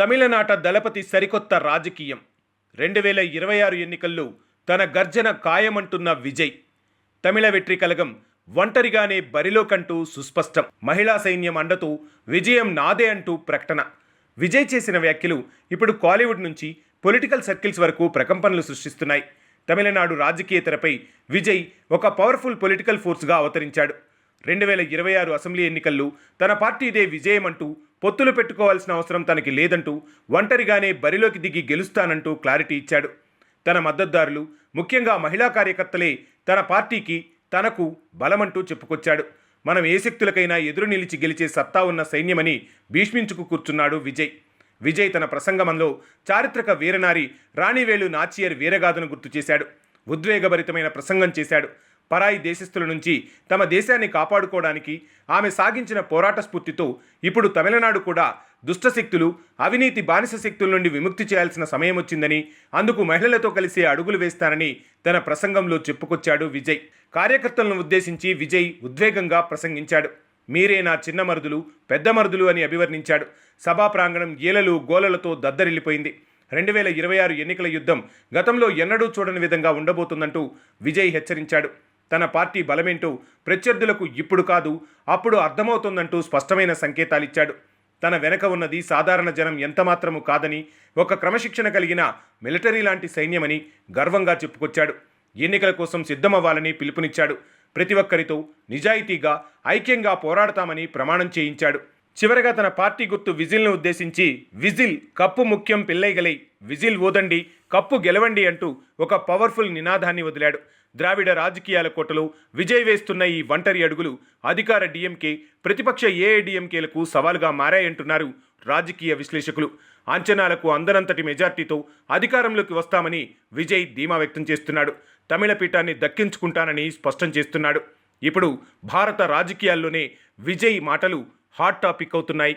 తమిళనాట దళపతి సరికొత్త రాజకీయం. రెండు వేల ఇరవై ఆరు ఎన్నికల్లో తన గర్జన ఖాయమంటున్న విజయ్. తమిళ వెట్రి కలగం ఒంటరిగానే బరిలోకంటూ సుస్పష్టం. మహిళా సైన్యం అండతో విజయం నాదే అంటూ ప్రకటన. విజయ్ చేసిన వ్యాఖ్యలు ఇప్పుడు కాలీవుడ్ నుంచి పొలిటికల్ సర్కిల్స్ వరకు ప్రకంపనలు సృష్టిస్తున్నాయి. తమిళనాడు రాజకీయ తెరపై విజయ్ ఒక పవర్ఫుల్ పొలిటికల్ ఫోర్స్గా అవతరించాడు. రెండు వేల ఇరవై ఆరు అసెంబ్లీ ఎన్నికల్లో తన పార్టీదే విజయమంటూ పొత్తులు పెట్టుకోవాల్సిన అవసరం తనకి లేదంటూ ఒంటరిగానే బరిలోకి దిగి గెలుస్తానంటూ క్లారిటీ ఇచ్చాడు. తన మద్దతుదారులు ముఖ్యంగా మహిళా కార్యకర్తలే తన పార్టీకి తనకు బలమంటూ చెప్పుకొచ్చాడు. మనం ఏ శక్తులకైనా ఎదురు నిలిచి గెలిచే సత్తా ఉన్న సైన్యమని భీష్మించుకు కూర్చున్నాడు విజయ్. విజయ్ తన ప్రసంగంలో చారిత్రక వీరనారి రాణివేలు నాచియర్ వీరగాథను గుర్తు చేశాడు. ఉద్వేగభరితమైన ప్రసంగం చేశాడు. పరాయి దేశస్థుల నుంచి తమ దేశాన్ని కాపాడుకోవడానికి ఆమె సాగించిన పోరాట స్ఫూర్తితో ఇప్పుడు తమిళనాడు కూడా దుష్టశక్తులు అవినీతి బానిస శక్తుల నుండి విముక్తి చేయాల్సిన సమయం వచ్చిందని అందుకు మహిళలతో కలిసి అడుగులు వేస్తానని తన ప్రసంగంలో చెప్పుకొచ్చాడు విజయ్. కార్యకర్తలను ఉద్దేశించి విజయ్ ఉద్వేగంగా ప్రసంగించాడు. మీరే నా చిన్న మరుదులు పెద్ద మరుదులు అని అభివర్ణించాడు. సభా ప్రాంగణం ఏలలు గోలలతో దద్దరిల్లిపోయింది. రెండు వేల ఇరవై ఆరు ఎన్నికల యుద్ధం గతంలో ఎన్నడూ చూడని విధంగా ఉండబోతుందంటూ విజయ్ హెచ్చరించాడు. తన పార్టీ బలమేంటో ప్రత్యర్థులకు ఇప్పుడు కాదు అప్పుడు అర్థమవుతుందంటూ స్పష్టమైన సంకేతాలిచ్చాడు. తన వెనక ఉన్నది సాధారణ జనం ఎంతమాత్రము కాదని ఒక క్రమశిక్షణ కలిగిన మిలిటరీ లాంటి సైన్యమని గర్వంగా చెప్పుకొచ్చాడు. ఎన్నికల కోసం సిద్ధమవ్వాలని పిలుపునిచ్చాడు. ప్రతి ఒక్కరితో నిజాయితీగా ఐక్యంగా పోరాడతామని ప్రమాణం చేయించాడు. చివరగా తన పార్టీ గుర్తు విజిల్ను ఉద్దేశించి విజిల్ కప్పు ముఖ్యం పిల్లైగలై విజిల్ ఓదండి కప్పు గెలవండి అంటూ ఒక పవర్ఫుల్ నినాదాన్ని వదిలాడు. ద్రావిడ రాజకీయాల కోటలో విజయ్ వేస్తున్న ఈ ఒంటరి అడుగులు అధికార డిఎంకే ప్రతిపక్ష ఏఐడిఎంకేలకు సవాలుగా మారాయంటున్నారు రాజకీయ విశ్లేషకులు. అంచనాలకు అందనంతటి మెజార్టీతో అధికారంలోకి వస్తామని విజయ్ ధీమా వ్యక్తం చేస్తున్నాడు. తమిళ పీఠాన్ని దక్కించుకుంటానని స్పష్టం చేస్తున్నాడు. ఇప్పుడు భారత రాజకీయాల్లోనే విజయ్ మాటలు హాట్ టాపిక్ అవుతున్నాయి.